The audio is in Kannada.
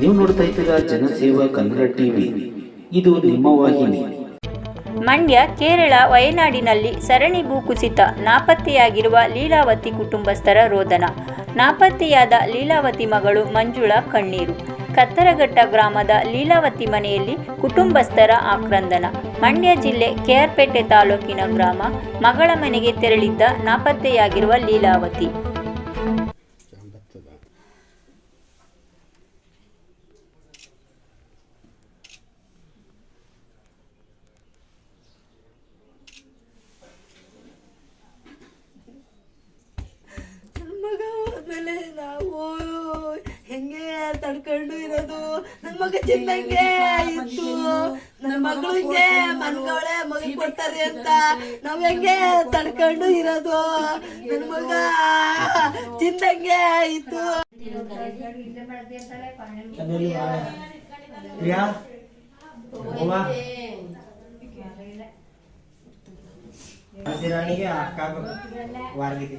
ನೀವು ನೋಡ್ತಾ ಇದ್ದೀರಾ ಜನಸೇವಾ ಕನ್ನಡ ಟಿವಿ. ಇದು ನಿಮ್ಮ ವಾಹಿನಿ. ಮಂಡ್ಯ, ಕೇರಳ, ವಯನಾಡಿನಲ್ಲಿ ಸರಣಿ ಭೂಕುಸಿತ ನಾಪತ್ತೆಯಾಗಿರುವ ಲೀಲಾವತಿ ಕುಟುಂಬಸ್ಥರ ರೋದನ. ನಾಪತ್ತೆಯಾದ ಲೀಲಾವತಿ ಮಗಳು ಮಂಜುಳಾ ಕಣ್ಣೀರು. ಕತ್ತರಘಟ್ಟ ಗ್ರಾಮದ ಲೀಲಾವತಿ ಮನೆಯಲ್ಲಿ ಕುಟುಂಬಸ್ಥರ ಆಕ್ರಂದನ. ಮಂಡ್ಯ ಜಿಲ್ಲೆ ಕೆಆರ್ಪೇಟೆ ತಾಲೂಕಿನ ಗ್ರಾಮ, ಮಗಳ ಮನೆಗೆ ತೆರಳಿದ್ದ ನಾಪತ್ತೆಯಾಗಿರುವ ಲೀಲಾವತಿ ನನ್ನ ಮಗ ಹೋದ್ಮೇಲೆ ನಾವು? ಹೆಂಗೆ ತಡ್ಕೊಂಡು ಇರೋದು? ನನ್ನ ಮಗ ಚಿನ್ನಂಗೆ ಇತ್ತು ನನ್ನ ಮಗಳು ಹಿಂಗೆ ಮನ್ಗವಳೆ ಮಗ ಕೊಡ್ತಾರೆ ಅಂತ. ನಾವ್ ಹೆಂಗೆ ತಡ್ಕೊಂಡು ಇರೋದು? ನನ್ನ ಮಗ ಚಿನ್ನಂಗೆ ಇತ್ತು ಹಸಿರಾಣಿಗೆ ಅಕ್ಕ ವಾರ್ಗಿತಿ